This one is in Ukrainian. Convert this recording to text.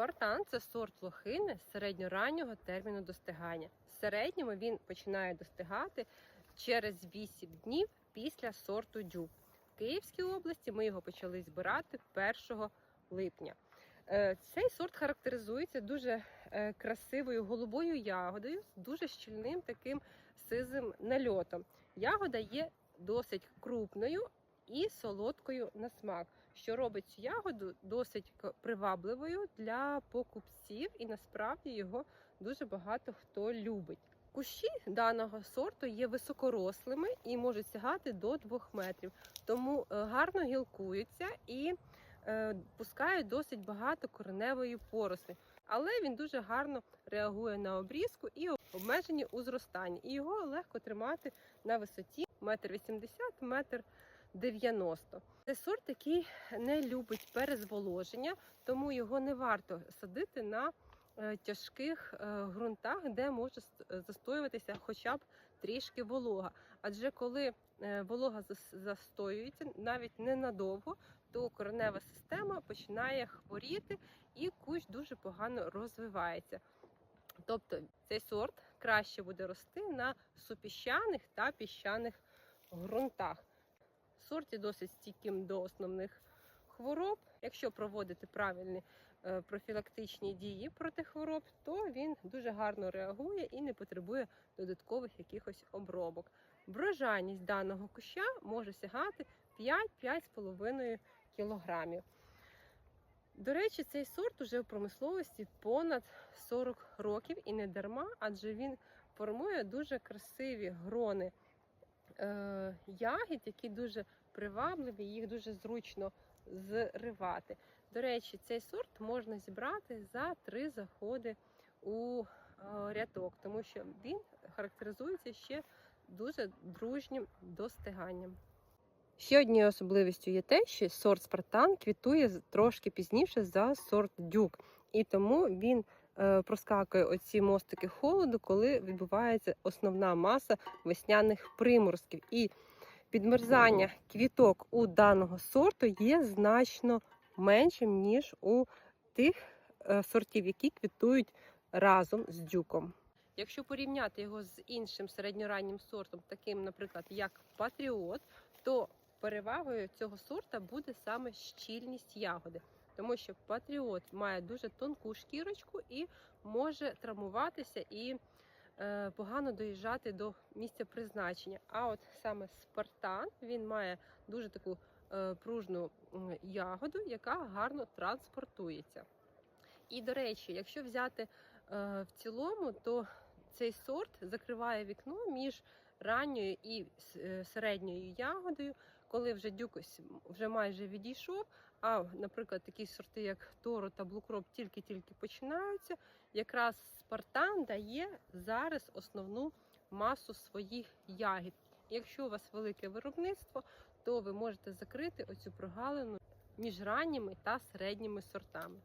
Спартан це сорт лохини середньораннього терміну достигання. В середньому він починає достигати через 8 днів після сорту дюб. В Київській області ми його почали збирати 1 липня. Е, Цей сорт характеризується дуже е, красивою голубою ягодою з дуже щільним таким сизим нальотом. Ягода є досить крупною і солодкою на смак, що робить цю ягоду досить привабливою для покупців, і насправді його дуже багато хто любить. Кущі даного сорту є високорослими і можуть сягати до 2 метрів, тому е, гарно гілкуються і е, пускають досить багато кореневої порослі. Але він дуже гарно реагує на обрізку і обмежені у зростанні. І його легко тримати на висоті 1,80 вісімдесят, метр. 90. Це сорт, який не любить перезволоження, тому його не варто садити на е, тяжких е, ґрунтах, де може застоюватися хоча б трішки волога. Адже коли е, волога застоюється навіть ненадовго, то коренева система починає хворіти і кущ дуже погано розвивається. Тобто цей сорт краще буде рости на супіщаних та піщаних ґрунтах. Сорт є досить стійким до основних хвороб. Якщо проводити правильні е, профілактичні дії проти хвороб, то він дуже гарно реагує і не потребує додаткових якихось обробок. Врожайність даного куща може сягати 5-5,5 кілограмів. До речі, цей сорт уже в промисловості понад 40 років і не дарма, адже він формує дуже красиві грони е, ягід, які дуже привабливі, їх дуже зручно зривати. До речі, цей сорт можна зібрати за три заходи у е, рядок, тому що він характеризується ще дуже дружнім достиганням. Ще однією особливістю є те, що сорт Спартан квітує трошки пізніше за сорт дюк, і тому він проскакує оці мостики холоду, коли відбувається основна маса весняних приморозків. І підмерзання квіток у даного сорту є значно меншим, ніж у тих е, сортів, які квітують разом з дюком. Якщо порівняти його з іншим середньораннім сортом, таким, наприклад, як Патріот, то перевагою цього сорта буде саме щільність ягоди, тому що Патріот має дуже тонку шкірочку і може травмуватися і е, погано доїжджати до місця призначення. А от саме Спартан він має дуже таку е, пружну ягоду, яка гарно транспортується. І до речі, якщо взяти е, в цілому, то цей сорт закриває вікно між ранньою і е, середньою ягодою, коли вже дюкось вже майже відійшов. А, наприклад, такі сорти, як Торо та Блукроп, тільки-тільки починаються. Якраз Спартан дає зараз основну масу своїх ягід. Якщо у вас велике виробництво, то ви можете закрити оцю прогалину між ранніми та середніми сортами.